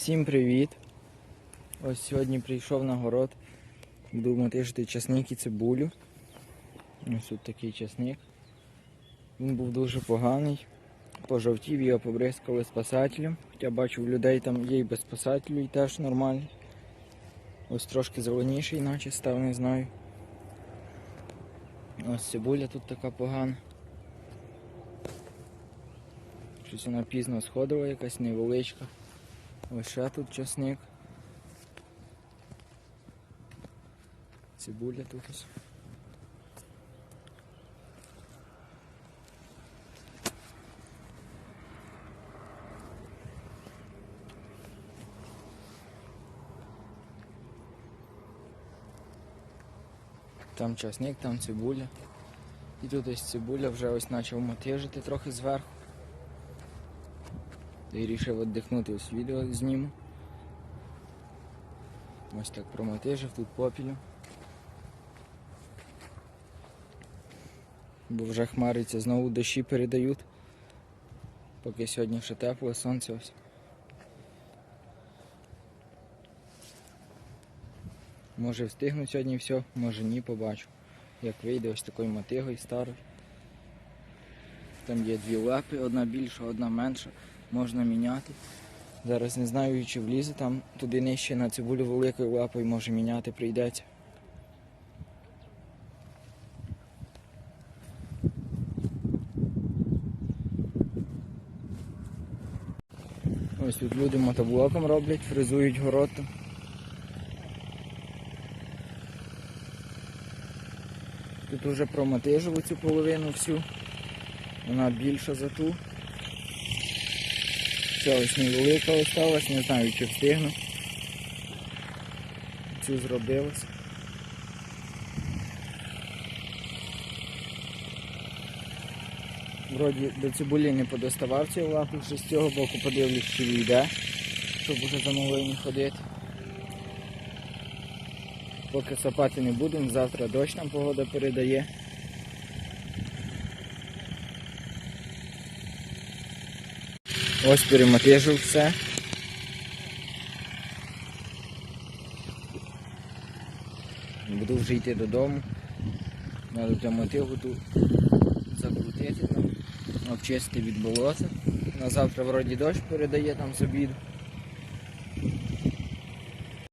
Всім привіт! Ось сьогодні прийшов на город. Буду мотижити часник і цибулю. Ось тут такий часник. Він був дуже поганий. Пожовтів, його побризкали спасателем. Хоча бачу, в людей там є і без спасателю, і теж нормальний. Ось трошки зеленіший, наче став, не знаю. Ось цибуля тут така погана. Щось вона пізно сходила, якась невеличка. Ось ще тут часник. Цибуля тут ось. Там часник, там цибуля. І тут ось цибуля вже ось почав мотижити трохи зверху. І вирішив віддихнути ось відео зніму. Ось так промотижив тут попілю. Бо вже хмариться, знову дощі передають. Поки сьогодні ще тепло, сонце ось. Може встигну сьогодні все, може ні, побачу. Як вийде ось такою мотигою старою. Там є дві лапи, одна більша, одна менша. Можна міняти. Зараз не знаю, чи влізе там туди нижче на цибулю великою лапою, може міняти прийдеться. Ось тут люди мотоблоком роблять, фрезують город. Тут вже промотижили цю половину всю. Вона більша за ту. Ця невелика осталась, не знаю чи встигну. Цю зробилось. Вроді до цибулі не подоставав цю лапу, ще з цього боку подивлюсь, чи війде, щоб уже за не ходити. Поки сапати не будемо, завтра дощ нам погода передає. Ось перемотижу все. Буду вже йти додому. Треба для мотиву тут закрутити там, обчистити від болота. На завтра вроді дощ передає там з обіду.